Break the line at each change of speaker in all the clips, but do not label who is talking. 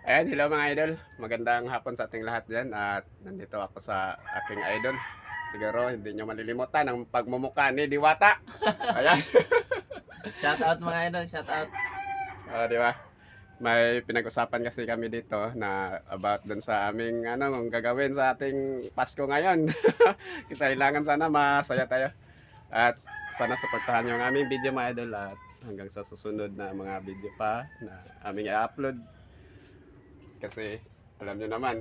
Ayan, hello mga idol. Magandang hapon sa ating lahat dyan. At nandito ako sa aking idol. Siguro hindi nyo malilimutan ang pagmumukha ni Diwata. Ayan.
Shout out mga idol, shout out.
Ah, di ba? May pinag-usapan kasi kami dito na about dun sa aming ano, ang gagawin sa ating Pasko ngayon. Kailangan sana masaya tayo. At sana suportahan yung aming video mga idol at hanggang sa susunod na mga video pa na aming i-upload. Kasi alam nyo naman,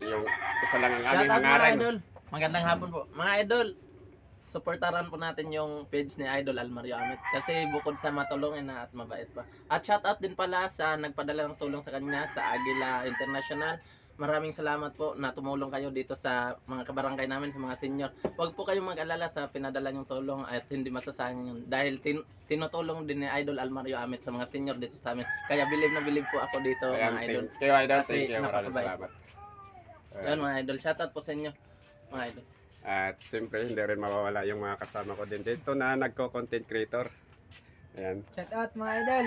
yung isa lang ang aming
out mga
hangaran.
idol. Magandang hapon po. Mga idol, supportaran po natin yung page ni Idol Almario Amit kasi bukod sa matulungin na at mabait pa. At shout out din pala sa nagpadala ng tulong sa kanya sa Agila International. Maraming salamat po na tumulong kayo dito sa mga kabarangay namin, sa mga senior. Huwag po kayong mag-alala sa pinadala niyong tulong at hindi masasayang yun. Dahil tin tinutulong din ni Idol Almario Amit sa mga senior dito sa amin. Kaya believe na believe po ako dito
Ayan,
mga idol.
thank you idol.
Kasi
Thank you. Maraming salamat. Ayan.
Yan mga idol, shout out po sa inyo. Mga idol.
At siyempre, hindi rin mawawala yung mga kasama ko din dito na nagko-content creator. Ayan,
Shout out mga idol.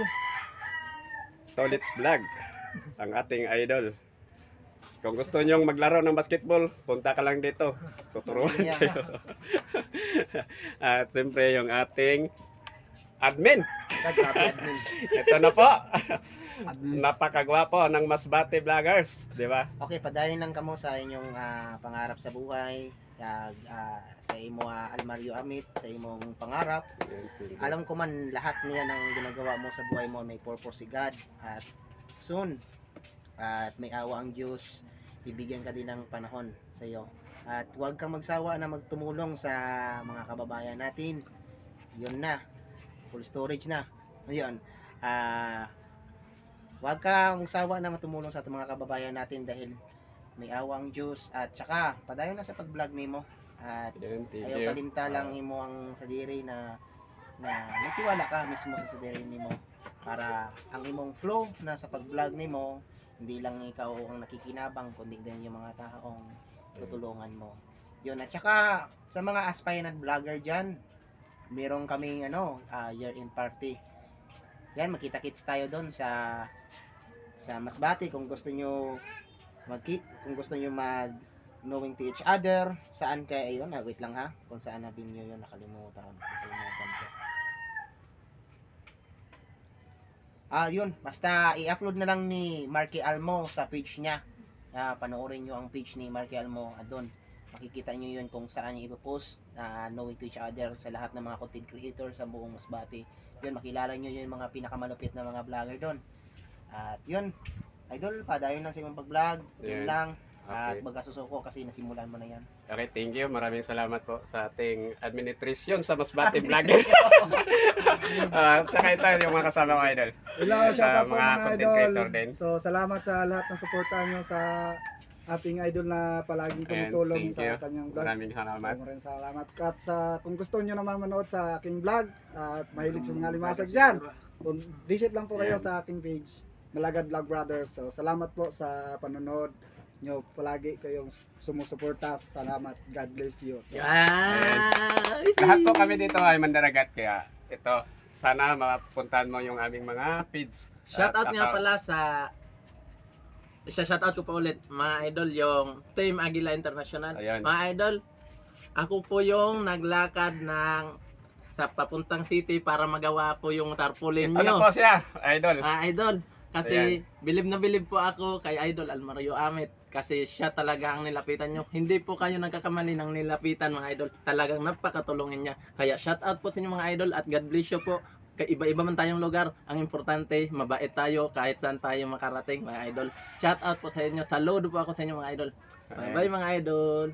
Tolits Vlog, ang ating idol. Kung gusto nyong maglaro ng basketball, punta ka lang dito. Tuturuan
Yeah.
kayo. At siyempre, yung ating admin.
Nagpapa-admin.
Ito na po. Napakagwapo ng Masbate Vloggers. Di ba?
Okay, padayon lang kamo sa inyong ah, pangarap sa buhay. Kag, ah, sa imo ah, Almario Amit, sa imong pangarap. Alam ko man lahat niya ng ginagawa mo sa buhay mo may purpose si God. At soon, at may awa ang Diyos, bibigyan ka din ng panahon sa iyo. At huwag kang magsawa na magtumulong sa mga kababayan natin. Yun na. Full storage na. Ayun. Ah, huwag kang magsawa na matumulong sa ating mga kababayan natin dahil may awa ang Diyos. At saka, padayon na sa pag-vlog nimo. At ayaw
you.
kalimta lang imo ang sadiri na na natiwala ka mismo sa sadiri nimo para ang imong flow na sa pag-vlog nimo hindi lang ikaw ang nakikinabang kundi din yung mga taong tutulungan mo. Yun at saka sa mga aspirant vlogger diyan, meron kaming ano, ah, year end party. Yan, magkita-kits tayo doon sa sa Masbate. Kung gusto nyo magkit kung gusto nyo mag knowing to each other saan kaya ayun na wait lang ha? Kung saan na venue yun nakalimutan nakalimutan ko ah yun. Basta i-upload na lang ni Marky Almo sa page niya. Ah, panoorin nyo ang page ni Marky Almo. Ah, doon makikita nyo yun kung saan niya ipopost. Ah, knowing to each other sa lahat ng mga content creator sa buong Masbate. Yun makilala nyo yung mga pinakamalupit na mga vlogger doon at yun. Idol padayon lang sa imong pag-vlog. Yun lang
Okay.
at magkasusuko kasi nasimulan mo na yan.
Okay, thank you. Maraming salamat po sa ating administration sa Masbate Vlog. Ah, tsaka ito yung mga kasama ko idol.
Hello,
Sa
shout out po
mga
mga
content
idol.
creator din.
So, salamat sa lahat ng suportahan nyo sa ating idol na palaging tumutulong
thank
sa
you.
kanyang vlog.
Maraming salamat.
So, maraming salamat. At sa, kung gusto nyo naman manood sa aking vlog at mahilig sa mga limasag dyan, kung visit lang po kayo
Ayan.
sa aking page, Malagad Vlog Brothers. So, salamat po sa panonood nyo. Palagi kayong sumusuporta. Salamat. God bless you.
Yan!
Lahat po kami dito ay mandaragat kaya ito sana mapuntahan mo yung aming mga feeds.
Shout out nga pala sa siya shout out ko pa ulit mga idol yung Team Agila International.
Ayan.
Mga idol, ako po yung naglakad ng sa papuntang city para magawa po yung tarpaulin
Ano
nyo.
po siya, idol?
Mga idol, kasi bilib na bilib po ako kay Idol Almario Amit kasi siya talaga ang nilapitan nyo. Hindi po kayo nagkakamali ng nilapitan mga idol. Talagang napakatulungin niya. Kaya shout out po sa inyo mga idol at God bless you po. Kay iba-iba man tayong lugar, ang importante, mabait tayo kahit saan tayo makarating mga idol. Shout out po sa inyo. Saludo po ako sa inyo mga idol. Bye-bye mga idol.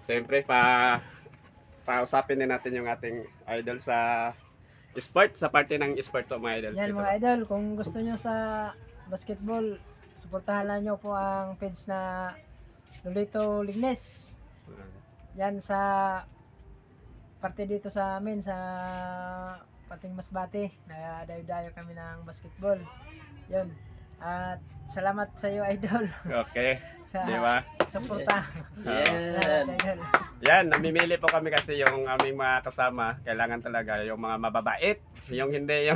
Siyempre pa pausapin din natin yung ating idol sa sport, sa parte ng sport po mga idol.
Yan
Ito
mga
po.
idol, kung gusto nyo sa basketball, suportahan lang nyo po ang page na Lolito Lignes. Yan sa parte dito sa amin sa Pating Masbate. Nadayo-dayo kami ng basketball. Yun. At salamat sa iyo idol
Okay,
sa
di ba?
suporta.
Yan.
Yan, namimili po kami kasi yung aming mga kasama. Kailangan talaga yung mga mababait. Yung hindi yung